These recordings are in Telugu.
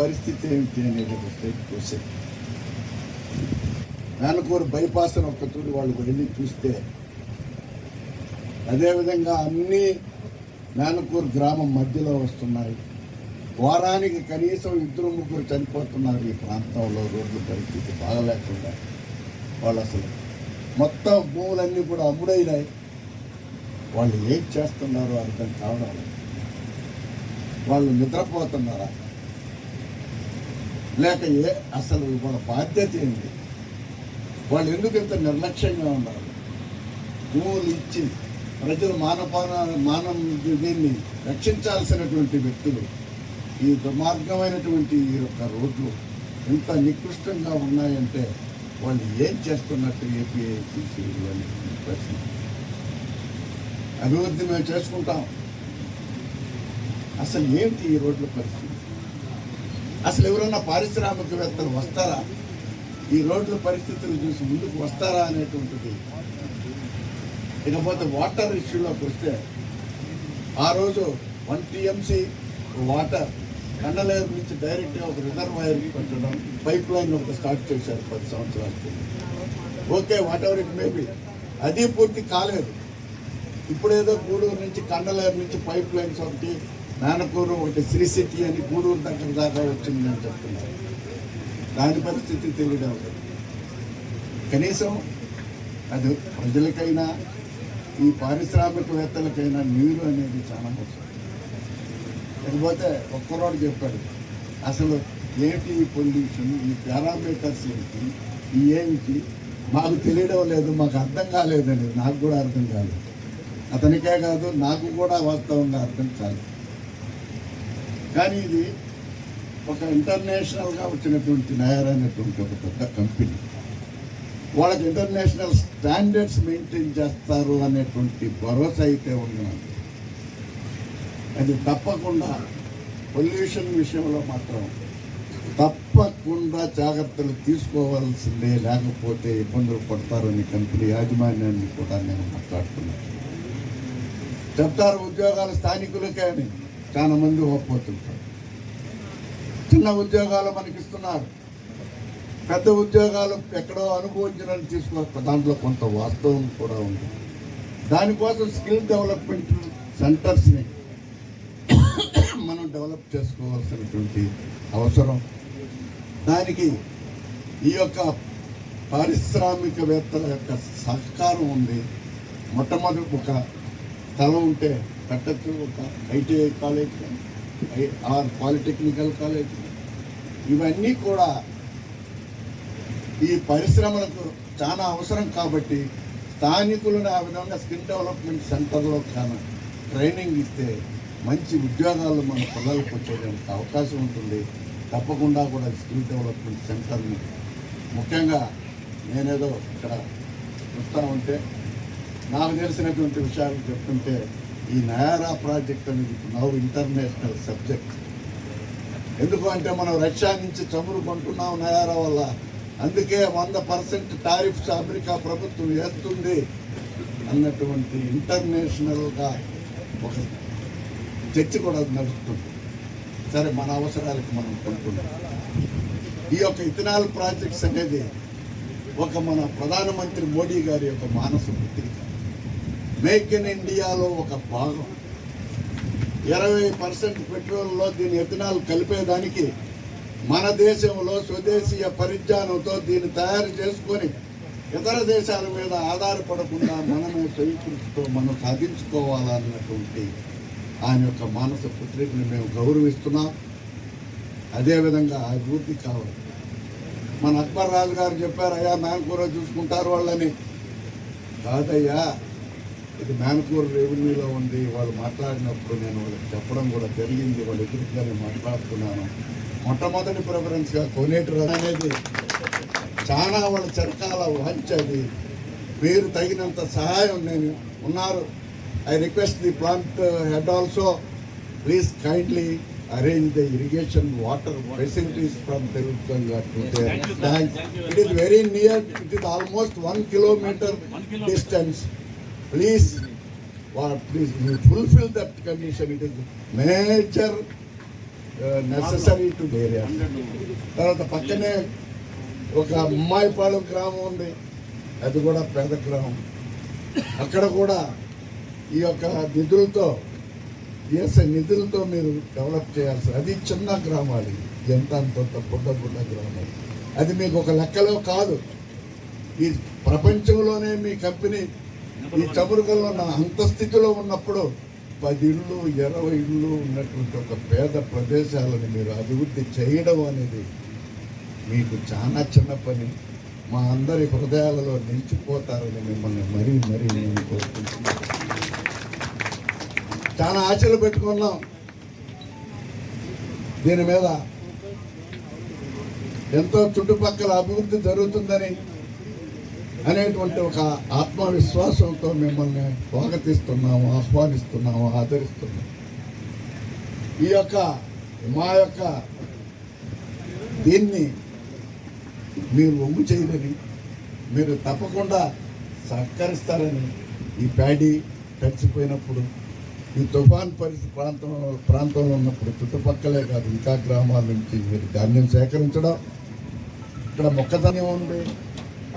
పరిస్థితి ఏమిటి అనేది ఒక స్టేట్ క్వశ్చన్ మేనకూరు బైపాస్ అని ఒక్క తూరి వాళ్ళు వెళ్ళి చూస్తే అదేవిధంగా అన్ని మేనకూరు గ్రామం మధ్యలో వస్తున్నాయి. వారానికి కనీసం ఇద్దరు ముగ్గురు చనిపోతున్నారు ఈ ప్రాంతంలో. రోడ్ల పరిస్థితి బాగలేకుండా వాళ్ళు అసలు మొత్తం భూములన్నీ కూడా అమ్ముడైనాయి. వాళ్ళు ఏం చేస్తున్నారో అర్థం కావడం వాళ్ళు నిద్రపోతున్నారా? లేక ఏ అసలు వాళ్ళ బాధ్యత ఏంటి వాళ్ళు ఎందుకు ఇంత నిర్లక్ష్యంగా ఉన్నారు? భూములు ఇచ్చి ప్రజలు మానపాన మానవ దీన్ని రక్షించాల్సినటువంటి వ్యక్తులు ఈ దుర్మార్గమైనటువంటి ఈ యొక్క రోడ్లు ఎంత నికృష్టంగా ఉన్నాయంటే వాళ్ళు ఏం చేస్తున్నట్టు ఏపీఐసిసి ప్రశ్న. అభివృద్ధి మేము చేసుకుంటాం. అసలు ఏంటి ఈ రోడ్ల పరిస్థితి? అసలు ఎవరైనా పారిశ్రామికవేత్తలు వస్తారా? ఈ రోడ్ల పరిస్థితులు చూసి ముందుకు వస్తారా అనేటువంటిది. ఇకపోతే వాటర్ ఇష్యూలోకి వస్తే ఆ రోజు వన్ టీఎంసీ వాటర్ కండలేరు నుంచి డైరెక్ట్గా ఒక రిజర్వాయర్ పెట్టడం పైప్ లైన్ ఒకటి స్టార్ట్ చేశారు పది సంవత్సరాలు okay whatever it maybe అది పూర్తి కాలేదు. ఇప్పుడేదో గూడూరు నుంచి కండలేరు నుంచి పైప్ లైన్స్ ఒకటి నానకూరు ఒకటి శ్రీ సిటీ అని గూడూరు దగ్గర దాకా వచ్చిందని చెప్తున్నారు. దాని పరిస్థితి తెలియడం కనీసం అది ప్రజలకైనా ఈ పారిశ్రామికవేత్తలకైనా నీరు అనేది చాలా అవసరం. లేకపోతే ఒక్కరోడు చెప్పాడు అసలు ఏంటి ఈ పొల్యూషన్ ఈ పారామీటర్స్ ఏంటి ఈ ఏమిటి మాకు తెలియడం లేదు మాకు అర్థం కాలేదని నాకు కూడా అర్థం కాలేదు. అతనికే కాదు నాకు కూడా వాస్తవంగా అర్థం కాలేదు. కానీ ఇది ఒక ఇంటర్నేషనల్గా వచ్చినటువంటి నయర్ అనేటువంటి ఒక పెద్ద కంపెనీ వాళ్ళకి ఇంటర్నేషనల్ స్టాండర్డ్స్ మెయింటైన్ చేస్తారు అనేటువంటి భరోసా అయితే ఉంది నాకు. అది తప్పకుండా పొల్యూషన్ విషయంలో మాత్రం తప్పకుండా జాగ్రత్తలు తీసుకోవాల్సిందే లేకపోతే ఇబ్బందులు పడతారని కంపెనీ యాజమాన్యాన్ని కూడా నేను మాట్లాడుతున్నాను. చెప్తారు ఉద్యోగాలు స్థానికులకే అని. చాలా మంది ఒప్పుతుంటారు చిన్న ఉద్యోగాలు మనకిస్తున్నారు. పెద్ద ఉద్యోగాలు ఎక్కడో అనుభవించడానికి తీసుకొస్తారు. దాంట్లో కొంత వాస్తవం కూడా ఉంది. దానికోసం స్కిల్ డెవలప్మెంట్ సెంటర్స్ని మనం డెవలప్ చేసుకోవాల్సినటువంటి అవసరం. దానికి ఈ యొక్క పారిశ్రామికవేత్తల యొక్క సహకారం ఉంది. మొట్టమొదటి ఒక స్థలం ఉంటే పెట్టచ్చు ఒక ఐటీఐ కాలేజ్ ఐ- ఆర్ పాలిటెక్నికల్ కాలేజ్ ఇవన్నీ కూడా ఈ పరిశ్రమలకు చాలా అవసరం కాబట్టి స్థానికులను ఆ విధంగా స్కిల్ డెవలప్మెంట్ సెంటర్లో కానీ ట్రైనింగ్ ఇస్తే మంచి ఉద్యోగాలు మన పిల్లలకు వచ్చేటువంటి అవకాశం ఉంటుంది. తప్పకుండా కూడా స్కిల్ డెవలప్మెంట్ సెంటర్ని ముఖ్యంగా నేనేదో ఇక్కడ చూస్తూ ఉంటే నాకు తెలిసినటువంటి విషయాలు చెప్తుంటే ఈ నయారా ప్రాజెక్ట్ అనేది నవ్ ఇంటర్నేషనల్ సబ్జెక్ట్ ఎందుకు అంటే మనం రష్యా నుంచి చమురు కొంటున్నాం నయారా వల్ల. అందుకే వంద పర్సెంట్ టారిఫ్స్ అమెరికా ప్రభుత్వం వేస్తుంది అన్నటువంటి ఇంటర్నేషనల్గా ఒక చర్చ కూడా నడుస్తుంది. సరే మన అవసరాలకు మనం కొంటున్నాం ఈ యొక్క ఇథనాల్ ప్రాజెక్ట్స్ అనేది ఒక మన ప్రధానమంత్రి మోడీ గారి యొక్క మానస పుత్రిక మేక్ ఇన్ ఇండియాలో ఒక భాగం. ఇరవై పర్సెంట్ పెట్రోల్లో దీని ఎథనాల్ కలిపేదానికి మన దేశంలో స్వదేశీయ పరిజ్ఞానంతో దీన్ని తయారు చేసుకొని ఇతర దేశాల మీద ఆధారపడకుండా మనమే స్వీకృతితో మనం సాధించుకోవాలన్నటువంటి ఆయన యొక్క మానస పుత్రికని మేము గౌరవిస్తున్నాం. అదేవిధంగా అభివృద్ధి కావాలి. మన అక్బర్ రాజు గారు చెప్పారు అయ్యా మేనకూర చూసుకుంటారు వాళ్ళని. కాదయ్యా ఇది మేనకూర రెవెన్యూలో ఉంది. వాళ్ళు మాట్లాడినప్పుడు నేను వాళ్ళకి చెప్పడం కూడా జరిగింది. వాళ్ళు ఎదురుగానే మాట్లాడుతున్నాను. మొట్టమొదటి ప్రిఫరెన్స్గా కోనేటి రథం అనేది చాలా వాళ్ళ చిరకాల వంచది మీరు తగినంత సహాయం నేను ఉన్నారు. I request the plant head also please kindly arrange the irrigation water facilities from tank it is very near it is almost one kilometre distance please please fulfil that condition it is major necessary to area తర్వాత పక్కనే ఒక అమ్మాయిపాలెం గ్రామం ఉంది. అది కూడా పేద గ్రామం. అక్కడ కూడా ఈ యొక్క నిధులతో ఈఎస్ఐ నిధులతో మీరు డెవలప్ చేయాల్సి అది చిన్న గ్రామాలు. ఎంత అంత పుట్ట పుట్ట గ్రామాలు. అది మీకు ఒక లెక్కలో కాదు. ఈ ప్రపంచంలోనే మీ కంపెనీ ఈ చమురుగల్లో నా అంత స్థితిలో ఉన్నప్పుడు పది ఇళ్ళు ఇరవై ఇళ్ళు ఉన్నటువంటి ఒక పేద ప్రదేశాలను మీరు అభివృద్ధి చేయడం అనేది మీకు చాలా చిన్న పని. మా అందరి హృదయాలలో నిలిచిపోతారని మిమ్మల్ని మరీ మరీ నేను కోరుకుంటున్నాను. చాలా ఆశలు పెట్టుకున్నాం. దీని మీద ఎంతో చుట్టుపక్కల అభివృద్ధి జరుగుతుందని అనేటువంటి ఒక ఆత్మవిశ్వాసంతో మిమ్మల్ని స్వాగతిస్తున్నాము ఆహ్వానిస్తున్నాము ఆదరిస్తున్నాము. ఈ యొక్క మా యొక్క దీన్ని మీరు ఒమ్ము చేయదని మీరు తప్పకుండా సహకరిస్తారని ఈ ప్యాడీ తడిచిపోయినప్పుడు ఈ తుఫాన్ పరిస్థితి ప్రాంతంలో ప్రాంతంలో ఉన్నప్పుడు చుట్టుపక్కలే కాదు ఇంకా గ్రామాల నుంచి మీరు ధాన్యం సేకరించడం ఇక్కడ మొక్కదనం ఉంది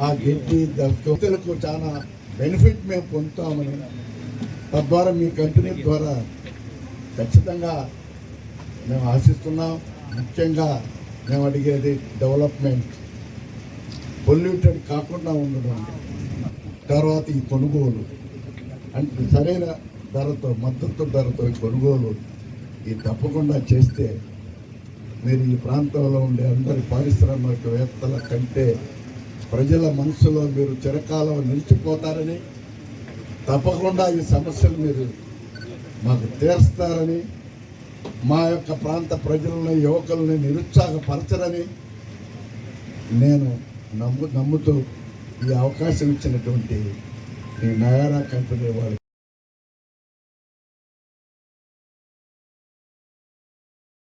ఆ గడ్డి దళితులకు చాలా బెనిఫిట్ మేము పొందుతామని తద్వారా మీ కంపెనీ ద్వారా ఖచ్చితంగా మేము ఆశిస్తున్నాం. ముఖ్యంగా మేము అడిగేది డెవలప్మెంట్ పొల్యూటెడ్ కాకుండా ఉండడం. తర్వాత ఈ కొనుగోలు. అంటే సరైన ధరతో మద్దతు ధరతో ఈ కొనుగోలు ఇది తప్పకుండా చేస్తే మీరు ఈ ప్రాంతంలో ఉండే అందరి పారిశ్రామికవేత్తల కంటే ప్రజల మనసులో మీరు చిరకాలం నిలిచిపోతారని తప్పకుండా ఈ సమస్యలు మీరు మాకు తీరుస్తారని మా యొక్క ప్రాంత ప్రజలని యువకుల్ని నిరుత్సాహపరచరని నేను నమ్ము నమ్ముతూ ఈ అవకాశం ఇచ్చినటువంటి ఈ నయారా కంపెనీ వారికి